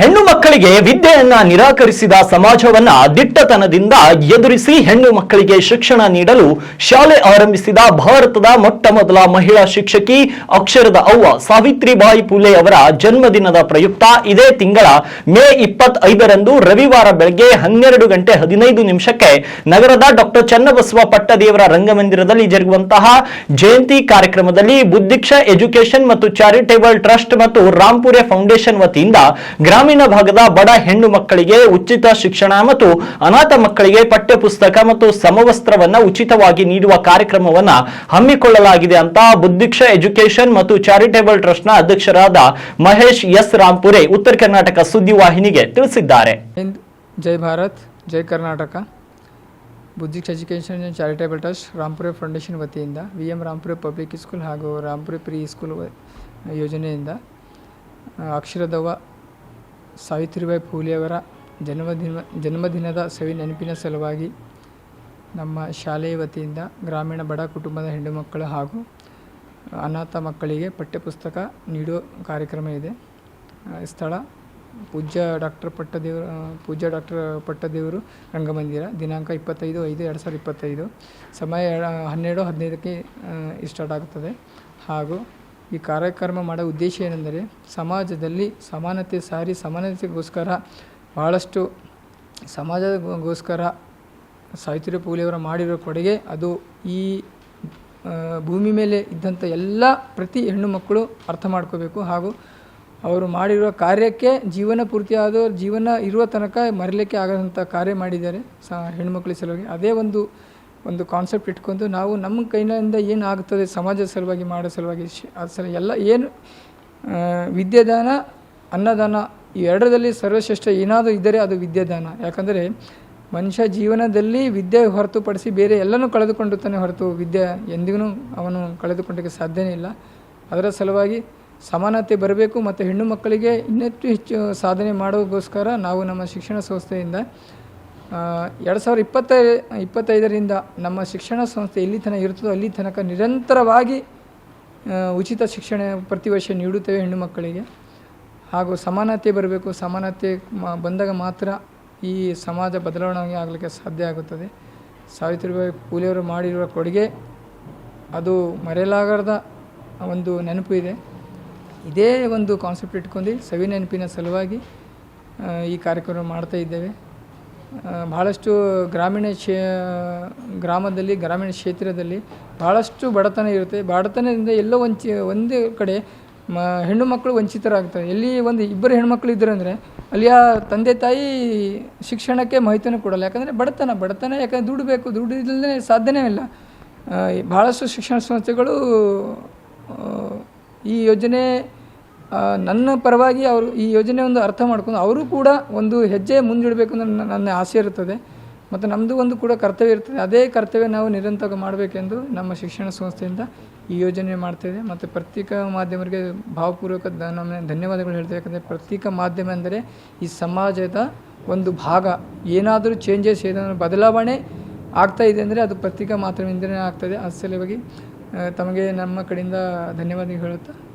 ಹೆಣ್ಣು ಮಕ್ಕಳಿಗೆ ವಿದ್ಯೆಯನ್ನ ನಿರಾಕರಿಸಿದ ಸಮಾಜವನ್ನ ದಿಟ್ಟತನದಿಂದ ಎದುರಿಸಿ ಹೆಣ್ಣು ಮಕ್ಕಳಿಗೆ ಶಿಕ್ಷಣ ನೀಡಲು ಶಾಲೆ ಆರಂಭಿಸಿದ ಭಾರತದ ಮೊಟ್ಟ ಮೊದಲ ಮಹಿಳಾ ಶಿಕ್ಷಕಿ ಅಕ್ಷರದ ಅವ್ವ ಸಾವಿತ್ರಿಬಾಯಿ ಪುಲೆ ಅವರ ಜನ್ಮದಿನದ ಪ್ರಯುಕ್ತ ಇದೇ ತಿಂಗಳ ಮೇ ಇಪ್ಪತ್ತೈದರಂದು ರವಿವಾರ ಬೆಳಗ್ಗೆ ಹನ್ನೆರಡು ಗಂಟೆ ಹದಿನೈದು ನಿಮಿಷಕ್ಕೆ ನಗರದ ಡಾಕ್ಟರ್ ಚನ್ನಬಸವ ಪಟ್ಟದೇವರ ರಂಗಮಂದಿರದಲ್ಲಿ ಜರುಗುವಂತಹ ಜಯಂತಿ ಕಾರ್ಯಕ್ರಮದಲ್ಲಿ ಬುದ್ಧಿಕ್ಷ ಎಜುಕೇಶನ್ ಮತ್ತು ಚಾರಿಟೇಬಲ್ ಟ್ರಸ್ಟ್ ಮತ್ತು ರಾಂಪುರೆ ಫೌಂಡೇಶನ್ ವತಿಯಿಂದ ಗ್ರಾಮೀಣ ಭಾಗದ ಬಡ ಹೆಣ್ಣು ಮಕ್ಕಳಿಗೆ ಉಚಿತ ಶಿಕ್ಷಣ ಮತ್ತು ಅನಾಥ ಮಕ್ಕಳಿಗೆ ಪಠ್ಯ ಪುಸ್ತಕ ಮತ್ತು ಸಮವಸ್ತ್ರವನ್ನ ಉಚಿತವಾಗಿ ನೀಡುವ ಕಾರ್ಯಕ್ರಮವನ್ನ ಹಮ್ಮಿಕೊಳ್ಳಲಾಗಿದೆ ಅಂತ ಬುದ್ಧಿಕ್ಷ ಎಜುಕೇಶನ್ ಮತ್ತು ಚಾರಿಟೇಬಲ್ ಟ್ರಸ್ಟ್ನ ಅಧ್ಯಕ್ಷರಾದ ಮಹೇಶ್ ಎಸ್ ರಾಂಪುರೆ ಉತ್ತರ ಕರ್ನಾಟಕ ಸುದ್ದಿವಾಹಿನಿಗೆ ತಿಳಿಸಿದ್ದಾರೆ. ಜೈ ಭಾರತ್, ಜೈ Karnataka. Buddhiksha education and charitable trust Rampure foundation ವತಿಯಿಂದ, V M Rampure public school ಹಾಗೂ ರಾಂಪುರೆ ಪ್ರಿ ಸ್ಕೂಲ್ ಯೋಜನೆಯಿಂದ ಅಕ್ಷರದವ ಸಾವಿತ್ರಿಬಾಯಿ ಫೂಲೆಯವರ ಜನ್ಮದಿನ, ಜನ್ಮದಿನದ ಸವಿ ನೆನಪಿನ ಸಲುವಾಗಿ ನಮ್ಮ ಶಾಲೆಯ ವತಿಯಿಂದ ಗ್ರಾಮೀಣ ಬಡ ಕುಟುಂಬದ ಹೆಣ್ಣು ಮಕ್ಕಳು ಹಾಗೂ ಅನಾಥ ಮಕ್ಕಳಿಗೆ ಪಠ್ಯಪುಸ್ತಕ ನೀಡುವ ಕಾರ್ಯಕ್ರಮ ಇದೆ. ಸ್ಥಳ ಪೂಜ್ಯ ಡಾಕ್ಟರ್ ಪಟ್ಟದೇವರು ಪೂಜ್ಯ ಡಾಕ್ಟರ್ ಪಟ್ಟದೇವರು ರಂಗಮಂದಿರ. ದಿನಾಂಕ ಇಪ್ಪತ್ತೈದು ಐದು ಎರಡು ಸಾವಿರದ ಇಪ್ಪತ್ತೈದು. ಸಮಯ ಹನ್ನೆರಡು ಹದಿನೈದಕ್ಕೆ ಸ್ಟಾರ್ಟ್ ಆಗುತ್ತದೆ. ಹಾಗೂ ಈ ಕಾರ್ಯಕ್ರಮ ಮಾಡೋ ಉದ್ದೇಶ ಏನೆಂದರೆ ಸಮಾಜದಲ್ಲಿ ಸಮಾನತೆ ಸಾರಿ ಸಮಾನತೆಗೋಸ್ಕರ ಭಾಳಷ್ಟು ಸಮಾಜಗೋಸ್ಕರ ಸಾವಿತ್ರಿ ಪೂಲೆಯವರು ಮಾಡಿರೋ ಕೊಡುಗೆ ಅದು ಈ ಭೂಮಿ ಮೇಲೆ ಇದ್ದಂಥ ಎಲ್ಲ ಪ್ರತಿ ಹೆಣ್ಣು ಮಕ್ಕಳು ಅರ್ಥ ಮಾಡ್ಕೋಬೇಕು ಹಾಗೂ ಅವರು ಮಾಡಿರುವ ಕಾರ್ಯಕ್ಕೆ ಜೀವನ ಪೂರ್ತಿಯಾದ ಜೀವನ ಇರುವ ತನಕ ಮರಲಿಕ್ಕೆ ಆಗದಂಥ ಕಾರ್ಯ ಮಾಡಿದ್ದಾರೆ ಸ ಹೆಣ್ಮಕ್ಳ ಸಲುವಾಗಿ. ಅದೇ ಒಂದು ಒಂದು ಕಾನ್ಸೆಪ್ಟ್ ಇಟ್ಕೊಂಡು ನಾವು ನಮ್ಮ ಕೈಯಿಂದ ಏನು ಆಗ್ತದೆ ಸಮಾಜದ ಸಲುವಾಗಿ, ಮಾಡೋ ಸಲುವಾಗಿ ಅದ್ ಸಲ ಎಲ್ಲ ಏನು ವಿದ್ಯಾದಾನ, ಅನ್ನದಾನ, ಈ ಎರಡರಲ್ಲಿ ಸರ್ವಶ್ರೇಷ್ಠ ಏನಾದರೂ ಇದ್ದರೆ ಅದು ವಿದ್ಯಾದಾನ. ಯಾಕಂದರೆ ಮನುಷ್ಯ ಜೀವನದಲ್ಲಿ ವಿದ್ಯೆ ಹೊರತುಪಡಿಸಿ ಬೇರೆ ಎಲ್ಲನೂ ಕಳೆದುಕೊಂಡಿರ್ತಾನೆ ಹೊರತು ವಿದ್ಯೆ ಎಂದಿಗೂ ಅವನು ಕಳೆದುಕೊಂಡಕ್ಕೆ ಸಾಧ್ಯನೇ ಇಲ್ಲ. ಅದರ ಸಲುವಾಗಿ ಸಮಾನತೆ ಬರಬೇಕು ಮತ್ತು ಹೆಣ್ಣು ಮಕ್ಕಳಿಗೆ ಇನ್ನೆಷ್ಟು ಹೆಚ್ಚು ಸಾಧನೆ ಮಾಡೋಕ್ಕೋಸ್ಕರ ನಾವು ನಮ್ಮ ಶಿಕ್ಷಣ ಸಂಸ್ಥೆಯಿಂದ ಎರಡು ಸಾವಿರ ಇಪ್ಪತ್ತೈ, ಇಪ್ಪತ್ತೈದರಿಂದ ನಮ್ಮ ಶಿಕ್ಷಣ ಸಂಸ್ಥೆ ಎಲ್ಲಿ ತನಕ ಇರುತ್ತದೋ ಅಲ್ಲಿ ತನಕ ನಿರಂತರವಾಗಿ ಉಚಿತ ಶಿಕ್ಷಣ ಪ್ರತಿ ವರ್ಷ ನೀಡುತ್ತೇವೆ ಹೆಣ್ಣು ಮಕ್ಕಳಿಗೆ. ಹಾಗೂ ಸಮಾನತೆ ಬರಬೇಕು. ಸಮಾನತೆ ಬಂದಾಗ ಮಾತ್ರ ಈ ಸಮಾಜ ಬದಲಾವಣೆ ಆಗಲಿಕ್ಕೆ ಸಾಧ್ಯ ಆಗುತ್ತದೆ. ಸಾವಿತ್ರಿಬಾಯಿ ಪೂಲೆಯವರು ಮಾಡಿರುವ ಕೊಡುಗೆ, ಅದು ಮರೆಯಲಾಗದ ಒಂದು ನೆನಪು ಇದೆ. ಇದೇ ಒಂದು ಕಾನ್ಸೆಪ್ಟ್ ಇಟ್ಕೊಂಡು ಸವಿ ನೆನಪಿನ ಸಲುವಾಗಿ ಈ ಕಾರ್ಯಕ್ರಮ ಮಾಡ್ತಾ ಇದ್ದೇವೆ. ಆ, ಭಾಳಷ್ಟು ಗ್ರಾಮೀಣ ಕ್ಷೇ ಗ್ರಾಮದಲ್ಲಿ ಗ್ರಾಮೀಣ ಕ್ಷೇತ್ರದಲ್ಲಿ ಭಾಳಷ್ಟು ಬಡತನ ಇರುತ್ತೆ. ಬಡತನದಿಂದ ಎಲ್ಲೋ ವಂಚಿ ಒಂದೇ ಕಡೆ ಮ ಹೆಣ್ಣು ಮಕ್ಕಳು ವಂಚಿತರಾಗ್ತಾರೆ. ಎಲ್ಲಿ ಒಂದು ಇಬ್ಬರು ಹೆಣ್ಮಕ್ಳು ಇದ್ದಾರೆ ಅಂದರೆ ಅಲ್ಲಿಯ ತಂದೆ ತಾಯಿ ಶಿಕ್ಷಣಕ್ಕೆ ಮಾಹಿತಿಯನ್ನು ಕೊಡಲ್ಲ. ಯಾಕಂದರೆ ಬಡತನ ಬಡತನ ಯಾಕಂದರೆ ದುಡ್ಡು ದುಡ್ಡು ಇಲ್ಲದೇ ಸಾಧ್ಯನೇ ಇಲ್ಲ. ಆ, ಭಾಳಷ್ಟು ಶಿಕ್ಷಣ ಸಂಸ್ಥೆಗಳು ಈ ಯೋಜನೆ ಆ, ನನ್ನ ಪರವಾಗಿ ಅವರು ಈ ಯೋಜನೆ ಒಂದು ಅರ್ಥ ಮಾಡ್ಕೊಂಡು ಅವರು ಕೂಡ ಒಂದು ಹೆಜ್ಜೆ ಮುಂದಿಡಬೇಕು ಅನ್ನೋ ನನ್ನ- ಆಸೆ ಇರುತ್ತದೆ. ಮತ್ತು ನಮ್ಮದು ಒಂದು ಕೂಡ ಕರ್ತವ್ಯ ಇರ್ತದೆ. ಅದೇ ಕರ್ತವ್ಯ ನಾವು ನಿರಂತರ ಮಾಡಬೇಕೆಂದು ನಮ್ಮ ಶಿಕ್ಷಣ ಸಂಸ್ಥೆಯಿಂದ ಈ ಯೋಜನೆ ಮಾಡ್ತಿದೆ ಮತ್ತು ಪ್ರತ್ಯೇಕ ಮಾಧ್ಯಮರಿಗೆ ಭಾವಪೂರ್ವಕ ನಮ್ಮ ಧನ್ಯವಾದಗಳು ಹೇಳ್ತೇವೆ. ಯಾಕಂದರೆ ಪತ್ರಿಕಾ ಮಾಧ್ಯಮ ಅಂದರೆ ಈ ಸಮಾಜದ ಒಂದು ಭಾಗ. ಏನಾದರೂ ಚೇಂಜಸ್ ಏನಾದರೂ ಬದಲಾವಣೆ ಆಗ್ತಾ ಇದೆ ಅಂದರೆ ಅದು ಪತ್ರಿಕಾ ಮಾಧ್ಯಮದಿಂದಲೇ ಆಗ್ತದೆ ಆ ಸಲುವಾಗಿ ತಮಗೆ ನಮ್ಮ ಕಡೆಯಿಂದ ಧನ್ಯವಾದ ಹೇಳುತ್ತಾ